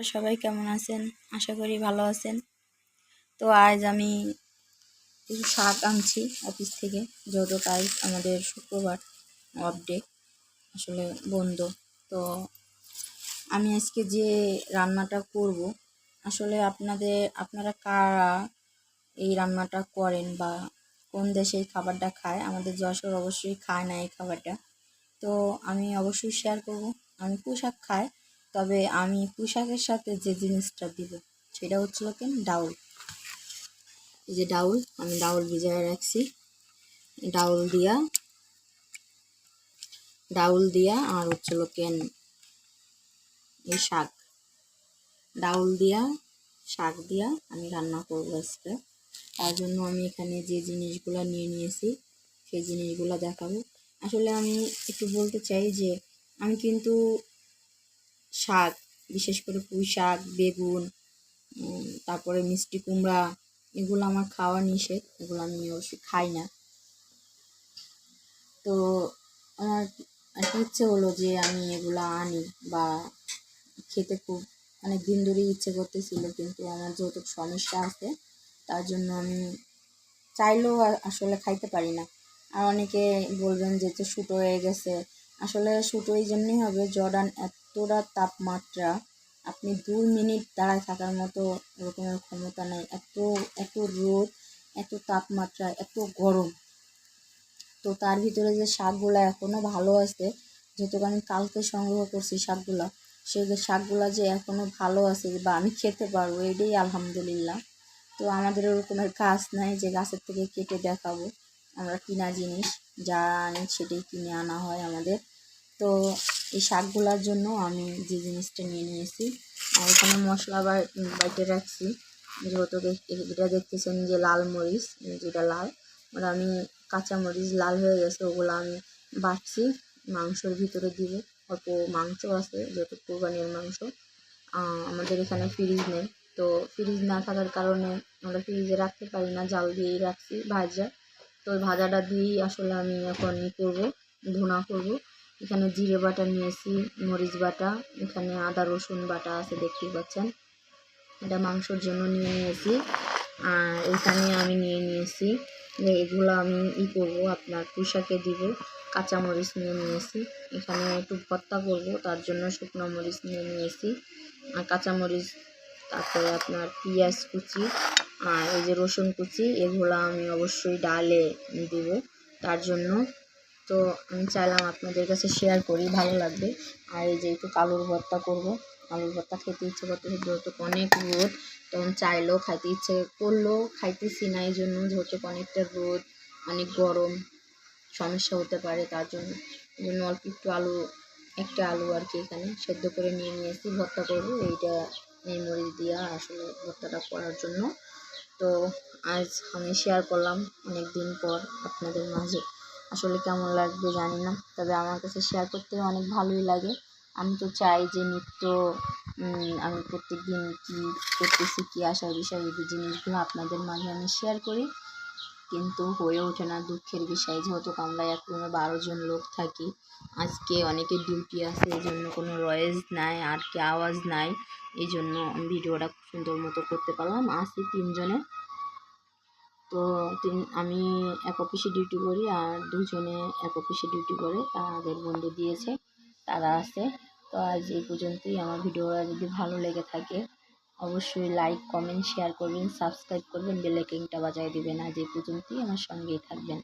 আপনারা সবাই কেমন আছেন? আশা করি ভালো আছেন। তো আজ আমি কিছু শাক আনছি অফিস থেকে, যেহেতু আজ আমাদের শুক্রবার অফ ডে আসলে বন্ধ। তো আমি আজকে যে রান্নাটা করব, আসলে আপনাদের, আপনারা কারা এই রান্নাটা করেন বা কোন দেশে এই খাবারটা খায়? আমাদের যশোর অবশ্যই খায় না এই খাবারটা। তো আমি অবশ্যই শেয়ার করব। আমি পোশাক খাই তবে আমি পোশাকের সাথে যে জিনিসটা দিব, সেটা হচ্ছিল কি ডাউল। এই যে ডাউল, আমি ডাউল ভিজায় রাখছি। ডাউল দিয়া ডাউল দিয়া আর হচ্ছিল কেন? এই শাক। ডাউল দিয়া, শাক দিয়া আমি রান্না করব আজকে। তার জন্য আমি এখানে যে জিনিসগুলো নিয়ে নিয়েছি, সেই জিনিসগুলো দেখাবো। আসলে আমি একটু বলতে চাই যে, আমি কিন্তু শাক, বিশেষ করে পুঁই শাক, বেগুন তারপরে মিষ্টি কুমড়া, এগুলো আমার খাওয়া নিষেধ, এগুলো আমি অবশ্যই খাই না। তো আমার একটা ইচ্ছে হলো যে আমি এগুলো আনি বা খেতে খুব অনেক দিন ধরেই ইচ্ছে করতেছিল, কিন্তু আমার যেহেতু সমস্যা আছে, তার জন্য আমি চাইলেও আসলে খাইতে পারি না। আর অনেকে বলবেন যে, তো শুটো হয়ে গেছে। আসলে শুটো এই জন্যই হবে, জর্ডান এতটা তাপমাত্রা, আপনি দুই মিনিট দাঁড়ায় থাকার মতো ওরকমের ক্ষমতা নেই। এত এত রোদ, এত তাপমাত্রা, এত গরম। তো তার ভিতরে যে শাকগুলো এখনও ভালো আছে যেহেতু আমি কালকে সংগ্রহ করছি শাকগুলা, সেই শাকগুলা যে এখনও ভালো আছে বা আমি খেতে পারব, এটাই আলহামদুলিল্লাহ। তো আমাদের ওরকমের গাছ নাই যে গাছের থেকে কেটে দেখাবো। আমরা কিনা জিনিস, যা আনি সেটাই কিনে আনা হয় আমাদের। তো এই শাকগুলার জন্য আমি যে জিনিসটা নিয়ে নিয়েছি, আর এখানে মশলা বাইটে রাখছি। যেহেতু এটা দেখতেছেন যে লাল মরিচ যেটা লাল। ওটা আমি কাঁচা মরিচ লাল হয়ে গেছে, ওগুলো আমি বাটছি, মাংসর ভিতরে দিব। অল্প মাংস আছে, যেহেতু কোরবানির মাংস। আমাদের এখানে ফ্রিজ নেই। তো ফ্রিজ না থাকার কারণে আমরা ফ্রিজে রাখতে পারি না, জাল দিয়েই রাখছি ভাজা। তো ওই ভাজাটা দিয়েই আসলে আমি এখন করব, ভুনা করব। এখানে জিরে বাটা নিয়েছি, মরিচ বাটা, এখানে আদা রসুন বাটা আছে, দেখতেই পাচ্ছেন। এটা মাংসর জন্য নিয়ে নিয়েছি। আর এখানে আমি নিয়ে নিয়েছি যে এগুলো আমি ই করব, আপনার পুষাকে দিব, কাঁচামরিচ নিয়ে নিয়েছি। এখানে একটু ভর্তা করব, তার জন্য শুকনো মরিচ নিয়ে নিয়েছি। আর কাঁচামরিচ, তারপরে আপনার পেঁয়াজ কুচি আর এই যে রসুন কুচি, এগুলো আমি অবশ্যই ডালে দেব, তার জন্য তো আমি চাইলাম আপনাদের কাছে শেয়ার করি, ভালো লাগবে। আর এই যে একটু কালুর ভর্তা করব আলুর ভর্তা খেতে ইচ্ছে করতেছে, যেহেতু অনেক রোদ তখন চাইলেও খাইতে ইচ্ছে করলেও খাইতেছি না, এই জন্য যেহেতু অনেকটা রোদ, অনেক গরম, সমস্যা হতে পারে তার জন্য। এই জন্য অল্প একটু আলু, একটা আলু আর কি এখানে সেদ্ধ করে নিয়ে নিয়েছি, ভর্তা করব। এইটা এই মরিচ দিয়া আসলে ভর্তাটা করার জন্য। তো আজ আমি শেয়ার করলাম অনেক দিন পর আপনাদের মাঝে। আসলে কেমন লাগবে জানি না। তবে আমার কাছে শেয়ার করতে অনেক ভালোই লাগে। আমি তো চাই যে নিত্য আমি প্রত্যেক দিন কী করতেছি, কী আসার বিষয়, এই জিনিসগুলো আপনাদের মাঝে আমি শেয়ার করি। কিন্তু হয়ে ওঠে না দুঃখের বিষয়। যেহেতু আমরা এক রুমে বারো জন লোক থাকি, আজকে অনেকের ডিউটি আছে, এই জন্য কোনো রয়েজ নাই, আর কি আওয়াজ নাই। এই জন্য ভিডিওটা সুন্দর মতো করতে পারলাম। আসি তিনজনে। তো তিন, আমি এক অফিসে ডিউটি করি আর দুজনে এক অফিসে ডিউটি করে। তাদের বন্ধু দিয়েছে, তারা আছে। তো আজ এই পর্যন্তই। আমার ভিডিওটা যদি ভালো লেগে থাকে, অবশ্যই লাইক কমেন্ট শেয়ার করবেন সাবস্ক্রাইব করবেন বেলাইকিংটা বাজায় দেবেন। আজ এই পর্যন্তই। আমার সঙ্গেই থাকবেন।